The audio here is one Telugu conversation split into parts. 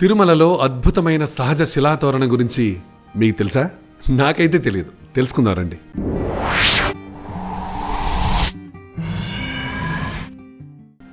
తిరుమలలో అద్భుతమైన సహజ శిలాతోరణ గురించి మీకు తెలుసా? నాకైతే తెలియదు. తెలుసుకుందాం రండి.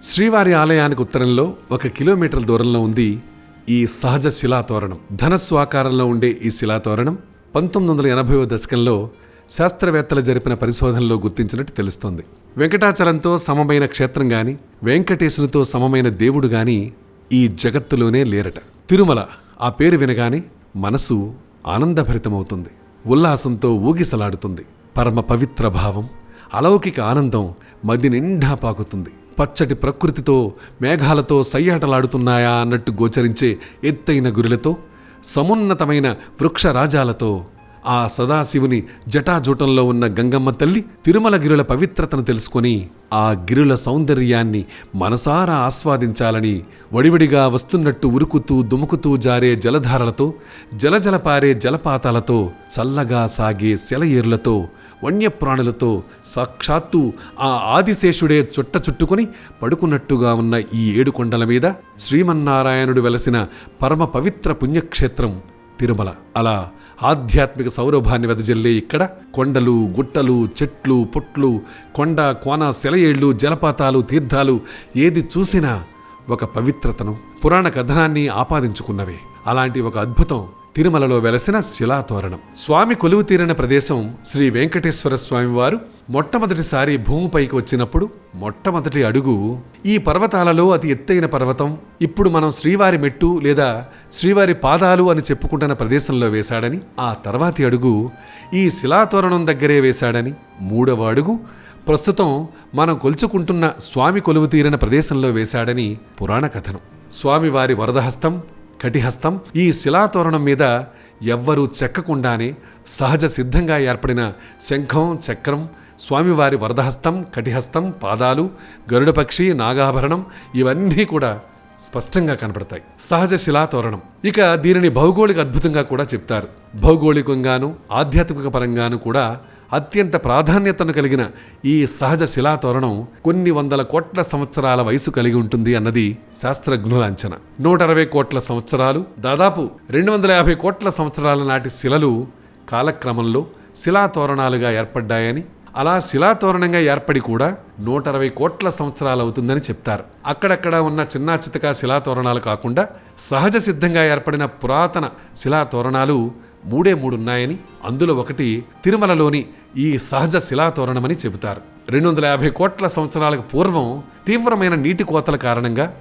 శ్రీవారి ఆలయానికి ఉత్తరంలో ఒక కిలోమీటర్ దూరంలో ఉంది ఈ సహజ శిలాతోరణం. ధనస్సు ఆకారంలో ఉండే ఈ శిలాతోరణం పంతొమ్మిది వందల ఎనభైవ దశకంలో శాస్త్రవేత్తలు జరిపిన పరిశోధనలో గుర్తించినట్టు తెలుస్తోంది. వెంకటాచలంతో సమమైన క్షేత్రం గాని వెంకటేశునితో సమమైన దేవుడు గాని ఈ జగత్తులోనే లేరట. తిరుమల ఆ పేరు వినగానే మనసు ఆనందభరితమవుతుంది. ఉల్లాసంతో ఊగిసలాడుతుంది. పరమ పవిత్ర భావం అలౌకిక ఆనందం మది నిండా పాకుతుంది. పచ్చటి ప్రకృతితో మేఘాలతో సయ్యాటలాడుతున్నాయా అన్నట్టు గోచరించే ఎత్తైన గురిలతో సమున్నతమైన వృక్షరాజాలతో ఆ సదాశివుని జటాజూటంలో ఉన్న గంగమ్మ తల్లి తిరుమల గిరుల పవిత్రతను తెలుసుకొని ఆ గిరుల సౌందర్యాన్ని మనసారా ఆస్వాదించాలని వడివడిగా వస్తున్నట్టు ఉరుకుతూ దుముకుతూ జారే జలధారలతో జలజల పారే జలపాతాలతో చల్లగా సాగే సెలయేర్లతో వన్యప్రాణులతో సాక్షాత్తు ఆ ఆదిశేషుడే చుట్ట చుట్టుకొని పడుకున్నట్టుగా ఉన్న ఈ ఏడు కొండల మీద శ్రీమన్నారాయణుడు వెలసిన పరమ పవిత్ర పుణ్యక్షేత్రం తిరుమల. అలా ఆధ్యాత్మిక సౌరభాన్ని వెదజల్లే ఇక్కడ కొండలు గుట్టలు చెట్లు పుట్లు కొండ కోన సెలయేళ్ళు జలపాతాలు తీర్థాలు ఏది చూసినా ఒక పవిత్రతను పురాణ కథనాన్ని ఆపాదించుకున్నవే. అలాంటి ఒక అద్భుతం తిరుమలలో వెలసిన శిలాతోరణం. స్వామి కొలువు తీరిన ప్రదేశం శ్రీ వెంకటేశ్వర స్వామివారు మొట్టమొదటిసారి భూమిపైకి వచ్చినప్పుడు మొట్టమొదటి అడుగు ఈ పర్వతాలలో అతి ఎత్తైన పర్వతం. ఇప్పుడు మనం శ్రీవారి మెట్టు లేదా శ్రీవారి పాదాలు అని చెప్పుకుంటున్న ప్రదేశంలో వేశాడని ఆ తర్వాతి అడుగు ఈ శిలాతోరణం దగ్గరే వేశాడని మూడవ అడుగు ప్రస్తుతం మనం కొలుచుకుంటున్న స్వామి కొలువు తీరిన ప్రదేశంలో వేశాడని పురాణ కథనం. స్వామివారి వరదహస్తం కటిహస్తం. ఈ శిలాతోరణం మీద ఎవ్వరూ చెక్కకుండానే సహజ సిద్ధంగా ఏర్పడిన శంఖం చక్రం స్వామివారి వరదహస్తం కటిహస్తం పాదాలు గరుడపక్షి నాగాభరణం ఇవన్నీ కూడా స్పష్టంగా కనపడతాయి. సహజ శిలాతోరణం. ఇక దీనిని భౌగోళిక అద్భుతంగా కూడా చెప్తారు. భౌగోళికంగాను ఆధ్యాత్మిక పరంగాను కూడా అత్యంత ప్రాధాన్యతను కలిగిన ఈ సహజ శిలాతోరణం కొన్ని వందల కోట్ల సంవత్సరాల వయసు కలిగి ఉంటుంది అన్నది శాస్త్రజ్ఞుల అంచనా. నూట అరవై కోట్ల సంవత్సరాలు దాదాపు రెండు వందల యాభై కోట్ల సంవత్సరాల నాటి శిలలు కాలక్రమంలో శిలాతోరణాలుగా ఏర్పడ్డాయని అలా శిలాతోరణంగా ఏర్పడి కూడా నూట అరవై కోట్ల సంవత్సరాలు అవుతుందని చెప్తారు. అక్కడక్కడ ఉన్న చిన్న చితక శిలాతోరణాలు కాకుండా సహజ సిద్ధంగా ఏర్పడిన పురాతన శిలాతోరణాలు మూడే మూడున్నాయని అందులో ఒకటి తిరుమలలోని ఈ సహజ శిలాతోరణమని చెబుతారు. రెండు వందల యాభై కోట్ల సంవత్సరాలకు పూర్వం తీవ్రమైన నీటి కోతల కారణంగా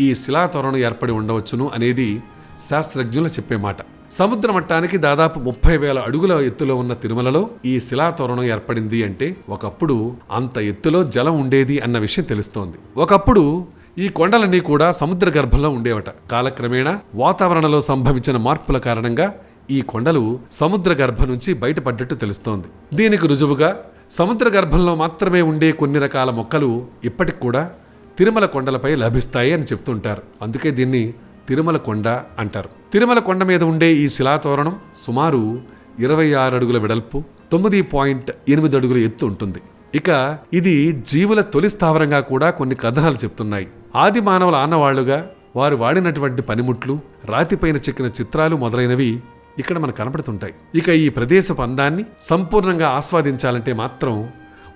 ఈ శిలాతోరణం ఏర్పడి ఉండవచ్చును అనేది శాస్త్రజ్ఞులు చెప్పే మాట. సముద్ర మట్టానికి దాదాపు ముప్పై వేల అడుగుల ఎత్తులో ఉన్న తిరుమలలో ఈ శిలాతోరణం ఏర్పడింది అంటే ఒకప్పుడు అంత ఎత్తులో జలం ఉండేది అన్న విషయం తెలుస్తోంది. ఒకప్పుడు ఈ కొండలన్నీ కూడా సముద్ర గర్భంలో ఉండేవట. కాలక్రమేణా వాతావరణంలో సంభవించిన మార్పుల కారణంగా ఈ కొండలు సముద్ర గర్భం నుంచి బయటపడ్డట్టు తెలుస్తోంది. దీనికి రుజువుగా సముద్ర గర్భంలో మాత్రమే ఉండే కొన్ని రకాల మొక్కలు ఇప్పటికి కూడా తిరుమల కొండలపై లభిస్తాయి అని చెప్తుంటారు. అందుకే దీన్ని తిరుమల కొండ అంటారు. తిరుమల కొండ మీద ఉండే ఈ శిలాతోరణం సుమారు ఇరవై ఆరు అడుగుల వెడల్పు తొమ్మిది పాయింట్ ఎనిమిది అడుగుల ఎత్తు ఉంటుంది. ఇక ఇది జీవుల తొలి స్థావరంగా కూడా కొన్ని కథనాలు చెప్తున్నాయి. ఆది మానవుల ఆనవాళ్ళుగా వారు వాడినటువంటి పనిముట్లు రాతిపైన చెక్కిన చిత్రాలు మొదలైనవి ఇక్కడ మనకు కనపడుతుంటాయి. ఇక ఈ ప్రదేశపు అందాన్ని సంపూర్ణంగా ఆస్వాదించాలంటే మాత్రం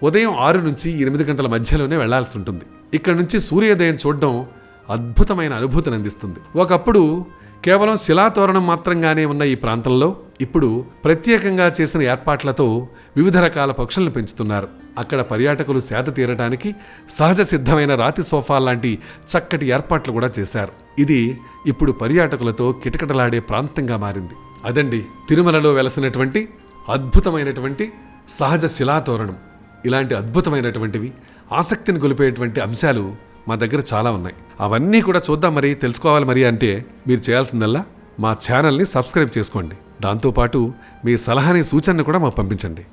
ఉదయం ఆరు నుంచి ఎనిమిది గంటల మధ్యలోనే వెళ్ళాల్సి ఉంటుంది. ఇక్కడ నుంచి సూర్యోదయం చూడడం అద్భుతమైన అనుభూతిని అందిస్తుంది. ఒకప్పుడు కేవలం శిలాతోరణం మాత్రంగానే ఉన్న ఈ ప్రాంతంలో ఇప్పుడు ప్రత్యేకంగా చేసిన ఏర్పాట్లతో వివిధ రకాల పక్షులను పెంచుతున్నారు. అక్కడ పర్యాటకులు సేద తీరటానికి సహజ సిద్ధమైన రాతి సోఫా లాంటి చక్కటి ఏర్పాట్లు కూడా చేశారు. ఇది ఇప్పుడు పర్యాటకులతో కిటకిటలాడే ప్రాంతంగా మారింది. అదండి తిరుమలలో వెలసినటువంటి అద్భుతమైనటువంటి సహజ శిలాతోరణం. ఇలాంటి అద్భుతమైనటువంటివి ఆసక్తిని గొలిపేటువంటి అంశాలు మా దగ్గర చాలా ఉన్నాయి. అవన్నీ కూడా చూద్దాం మరి తెలుసుకోవాలి మరి అంటే మీరు చేయాల్సిందల్లా మా ఛానల్ని సబ్స్క్రైబ్ చేసుకోండి. దాంతోపాటు మీ సలహాని సూచనను కూడా మాకు పంపించండి.